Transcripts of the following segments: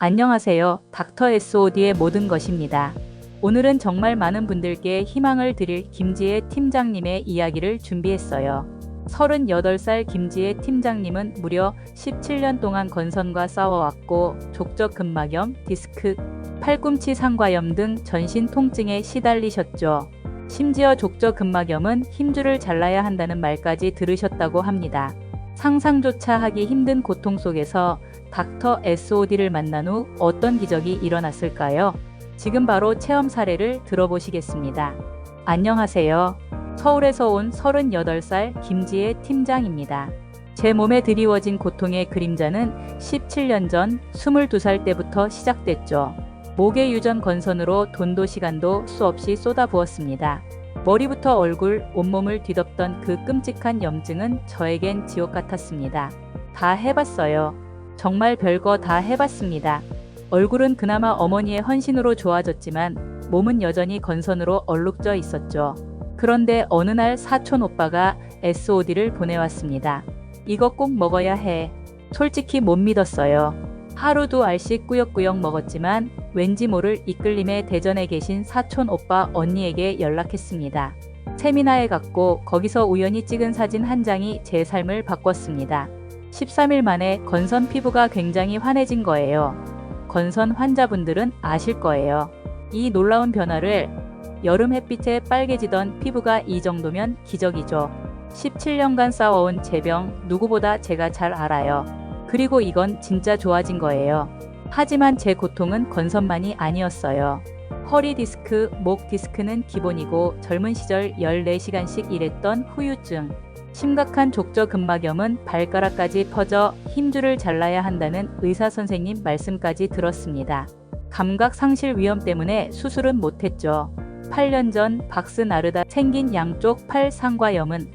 안녕하세요. 닥터 SOD의 모든 것입니다. 오늘은 정말 많은 분들께 희망을 드릴 김지혜 팀장님의 이야기를 준비했어요. 38살 김지혜 팀장님은 무려 17년 동안 건선과 싸워왔고 족저 근막염, 디스크, 팔꿈치 상과염 등 전신 통증에 시달리셨죠. 심지어 족저 근막염은 힘줄을 잘라야 한다는 말까지 들으셨다고 합니다. 상상조차 하기 힘든 고통 속에서 닥터 SOD를 만난 후 어떤 기적이 일어났을까요? 지금 바로 체험 사례를 들어보시겠습니다. 안녕하세요. 서울에서 온 38살 김지혜 팀장입니다. 제 몸에 드리워진 고통의 그림자는 17년 전 22살 때부터 시작됐죠. 목의 유전 건선으로 돈도 시간도 수없이 쏟아부었습니다. 머리부터 얼굴, 온몸을 뒤덮던 그 끔찍한 염증은 저에겐 지옥 같았습니다. 다 해봤어요. 정말 별거 다 해봤습니다. 얼굴은 그나마 어머니의 헌신으로 좋아졌지만 몸은 여전히 건선으로 얼룩져 있었죠. 그런데 어느 날 사촌 오빠가 SOD를 보내왔습니다. 이거 꼭 먹어야 해. 솔직히 못 믿었어요. 하루도 알씩 꾸역꾸역 먹었지만 왠지 모를 이끌림에 대전에 계신 사촌 오빠 언니에게 연락했습니다. 세미나에 갔고 거기서 우연히 찍은 사진 한 장이 제 삶을 바꿨습니다. 13일 만에 건선 피부가 굉장히 환해진 거예요. 건선 환자분들은 아실 거예요. 이 놀라운 변화를 여름 햇빛에 빨개지던 피부가 이 정도면 기적이죠. 17년간 싸워온 제병 누구보다 제가 잘 알아요. 그리고 이건 진짜 좋아진 거예요. 하지만 제 고통은 건선만이 아니었어요. 허리 디스크, 목 디스크는 기본이고 젊은 시절 14시간씩 일했던 후유증, 심각한 족저 근막염은 발가락까지 퍼져 힘줄을 잘라야 한다는 의사 선생님 말씀까지 들었습니다. 감각 상실 위험 때문에 수술은 못했죠. 8년 전 박스 나르다 생긴 양쪽 팔 상과염은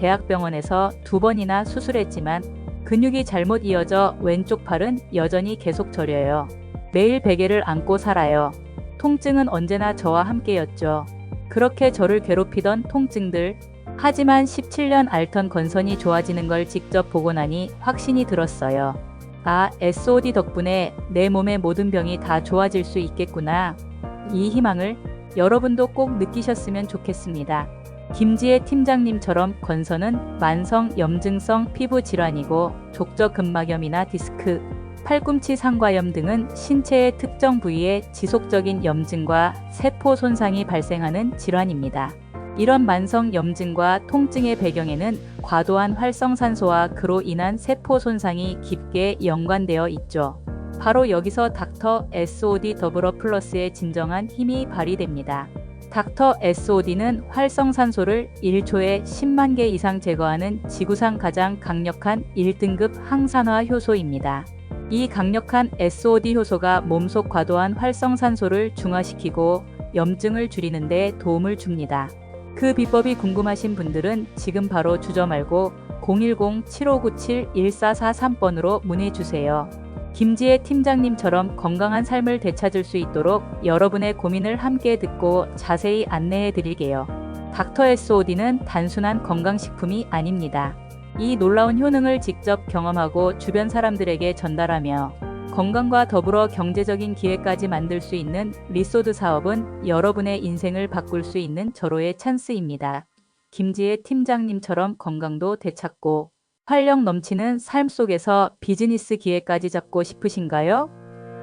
대학병원에서 두 번이나 수술했지만 근육이 잘못 이어져 왼쪽 팔은 여전히 계속 저려요. 매일 베개를 안고 살아요. 통증은 언제나 저와 함께였죠. 그렇게 저를 괴롭히던 통증들. 하지만 17년 앓던 건선이 좋아지는 걸 직접 보고 나니 확신이 들었어요. 아, SOD 덕분에 내 몸의 모든 병이 다 좋아질 수 있겠구나. 이 희망을 여러분도 꼭 느끼셨으면 좋겠습니다. 김지혜 팀장님처럼 건선은 만성 염증성 피부 질환이고 족저 근막염이나 디스크, 팔꿈치 상과염 등은 신체의 특정 부위에 지속적인 염증과 세포 손상이 발생하는 질환입니다. 이런 만성 염증과 통증의 배경에는 과도한 활성산소와 그로 인한 세포 손상이 깊게 연관되어 있죠. 바로 여기서 닥터 SOD 더블어 플러스의 진정한 힘이 발휘됩니다. 닥터 SOD는 활성산소를 1초에 10만 개 이상 제거하는 지구상 가장 강력한 1등급 항산화 효소입니다. 이 강력한 SOD 효소가 몸속 과도한 활성산소를 중화시키고 염증을 줄이는 데 도움을 줍니다. 그 비법이 궁금하신 분들은 지금 바로 주저 말고 010-7597-1443번으로 문의 주세요. 김지혜 팀장님처럼 건강한 삶을 되찾을 수 있도록 여러분의 고민을 함께 듣고 자세히 안내해 드릴게요. 닥터 SOD는 단순한 건강식품이 아닙니다. 이 놀라운 효능을 직접 경험하고 주변 사람들에게 전달하며 건강과 더불어 경제적인 기회까지 만들 수 있는 리소드 사업은 여러분의 인생을 바꿀 수 있는 절호의 찬스입니다. 김지혜 팀장님처럼 건강도 되찾고 활력 넘치는 삶 속에서 비즈니스 기회까지 잡고 싶으신가요?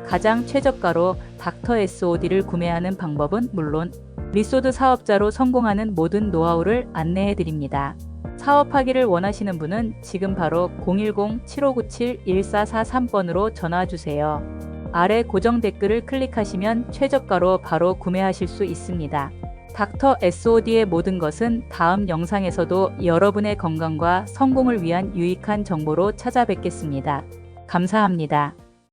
가장 최저가로 닥터 SOD를 구매하는 방법은 물론 리소드 사업자로 성공하는 모든 노하우를 안내해 드립니다. 사업하기를 원하시는 분은 지금 바로 010-7597-1443번으로 전화 주세요. 아래 고정 댓글을 클릭하시면 최저가로 바로 구매하실 수 있습니다. 닥터 SOD의 모든 것은 다음 영상에서도 여러분의 건강과 성공을 위한 유익한 정보로 찾아뵙겠습니다. 감사합니다.